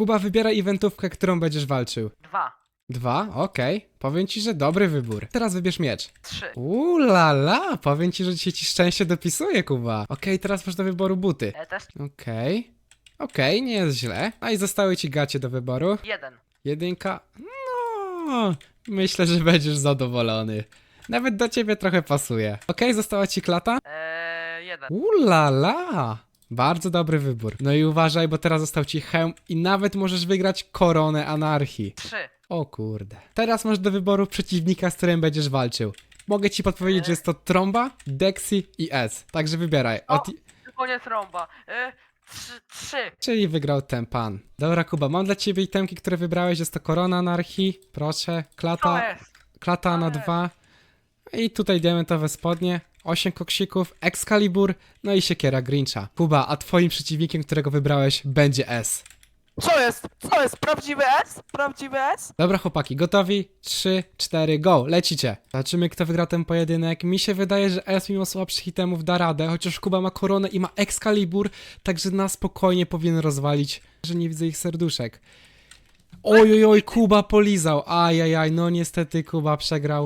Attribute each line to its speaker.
Speaker 1: Kuba, wybieraj eventówkę, którą będziesz walczył.
Speaker 2: Dwa.
Speaker 1: Dwa? Okej. Powiem ci, że dobry wybór. Teraz wybierz miecz.
Speaker 2: Trzy.
Speaker 1: Uuu la la, powiem ci, że dzisiaj ci szczęście dopisuje, Kuba. Okej, teraz masz do wyboru buty.
Speaker 2: E, też
Speaker 1: Okej. Okej, nie jest źle. A i zostały ci gacie do wyboru.
Speaker 2: jeden.
Speaker 1: Jedynka. No, myślę, że będziesz zadowolony. Nawet do ciebie trochę pasuje. Okej, została ci klata?
Speaker 2: E, jeden.
Speaker 1: Ulala! Bardzo dobry wybór. No i uważaj, bo teraz został ci hełm i nawet możesz wygrać koronę anarchii.
Speaker 2: Trzy.
Speaker 1: O kurde. Teraz masz do wyboru przeciwnika, z którym będziesz walczył. Mogę ci podpowiedzieć, że jest to Tromba, Dexy i S. Także wybieraj.
Speaker 2: O!
Speaker 1: Od...
Speaker 2: Koniec rąba. E, trzy. Trzy.
Speaker 1: Czyli wygrał ten pan. Dobra, Kuba, mam dla ciebie itemki, które wybrałeś. Jest to korona anarchii. Proszę.
Speaker 2: To
Speaker 1: Klata,
Speaker 2: jest.
Speaker 1: klata na dwa. I tutaj diamentowe spodnie. 8 koksików, Excalibur, no i siekiera Grincha. Kuba, a twoim przeciwnikiem, którego wybrałeś, będzie S.
Speaker 2: Co jest? Co jest? Prawdziwy S? Prawdziwy S?
Speaker 1: Dobra chłopaki, gotowi? 3, 4, go, lecicie. Zobaczymy kto wygra ten pojedynek. Mi się wydaje, że S mimo słabszych itemów da radę, chociaż Kuba ma koronę i ma Excalibur, także na spokojnie powinien rozwalić, że nie widzę ich serduszek. Oj, oj, oj, Kuba polizał, ajajaj, no niestety Kuba przegrał.